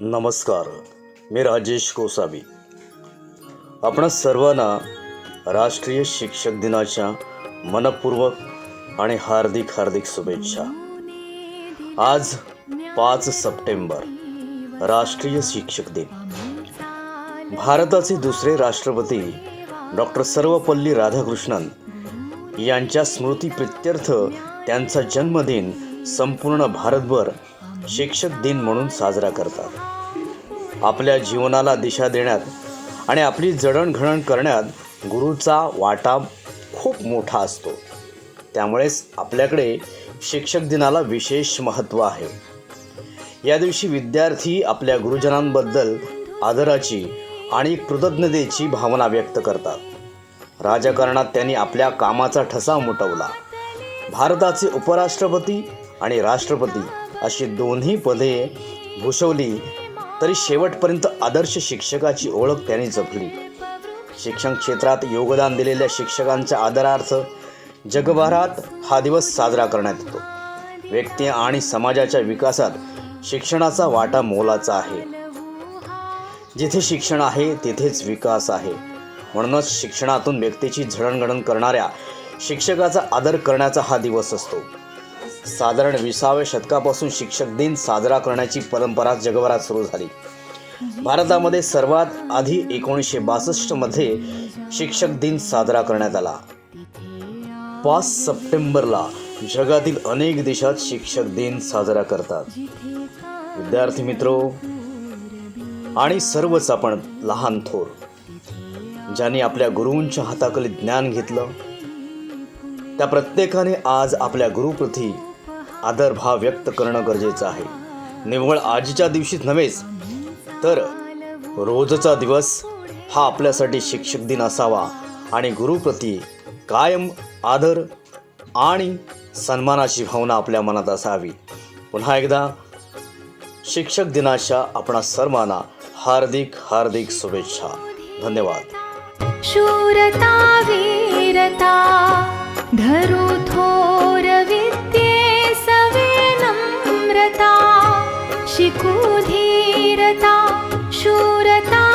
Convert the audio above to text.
नमस्कार. मी राजेश कोसावी. आपण सर्वांना राष्ट्रीय शिक्षक दिनाच्या मनपूर्वक आणि हार्दिक हार्दिक शुभेच्छा. आज पाच सप्टेंबर राष्ट्रीय शिक्षक दिन. भारताचे दुसरे राष्ट्रपती डॉक्टर सर्वपल्ली राधाकृष्णन यांच्या स्मृतीप्रित्यर्थ त्यांचा जन्मदिन संपूर्ण भारतभर शिक्षक दिन म्हणून साजरा करतात. आपल्या जीवनाला दिशा देण्यात आणि आपली जडणघडण करण्यात गुरुचा वाटा खूप मोठा असतो. त्यामुळेच आपल्याकडे शिक्षक दिनाला विशेष महत्त्व आहे. या दिवशी विद्यार्थी आपल्या गुरुजनांबद्दल आदराची आणि कृतज्ञतेची भावना व्यक्त करतात. राजकारणात त्यांनी आपल्या कामाचा ठसा उमटवला भारताचे उपराष्ट्रपती आणि राष्ट्रपती अशी दोन्ही पदे भूषवली तरी शेवटपर्यंत आदर्श शिक्षकाची ओळख त्यांनी जपली. शिक्षण क्षेत्रात योगदान दिलेल्या शिक्षकांच्या आदरार्थ जगभरात हा दिवस साजरा करण्यात येतो. व्यक्ती आणि समाजाच्या विकासात शिक्षणाचा वाटा मोलाचा आहे. जिथे शिक्षण आहे तिथेच विकास आहे. म्हणूनच शिक्षणातून व्यक्तीची झडणघडण करणाऱ्या शिक्षकाचा आदर करण्याचा हा दिवस असतो. साधारण विसाव्या शतकापासून शिक्षक दिन साजरा करण्याची परंपरा जगभरात सुरू झाली. भारतामध्ये सर्वात आधी एकोणीसशे बासष्टमध्ये शिक्षक दिन साजरा करण्यात आला. पाच सप्टेंबरला जगातील अनेक देशात शिक्षक दिन साजरा करतात. विद्यार्थी मित्रो आणि सर्वच आपण लहान थोर ज्यांनी आपल्या गुरूंच्या हाताखाली ज्ञान घेतलं त्या प्रत्येकाने आज आपल्या गुरुप्रती आदरभाव व्यक्त करणं गरजेचं आहे. निव्वळ आजच्या दिवशीच नव्हेच तर रोजचा दिवस हा आपल्यासाठी शिक्षक दिन असावा आणि गुरुप्रती कायम आदर आणि सन्मानाची भावना आपल्या मनात असावी. पुन्हा एकदा शिक्षक दिनाच्या आपणा सर्वांना हार्दिक हार्दिक शुभेच्छा. धन्यवाद. शूरता वीरता धरुथोरविद्ये सवे नम्रता शिको शूरता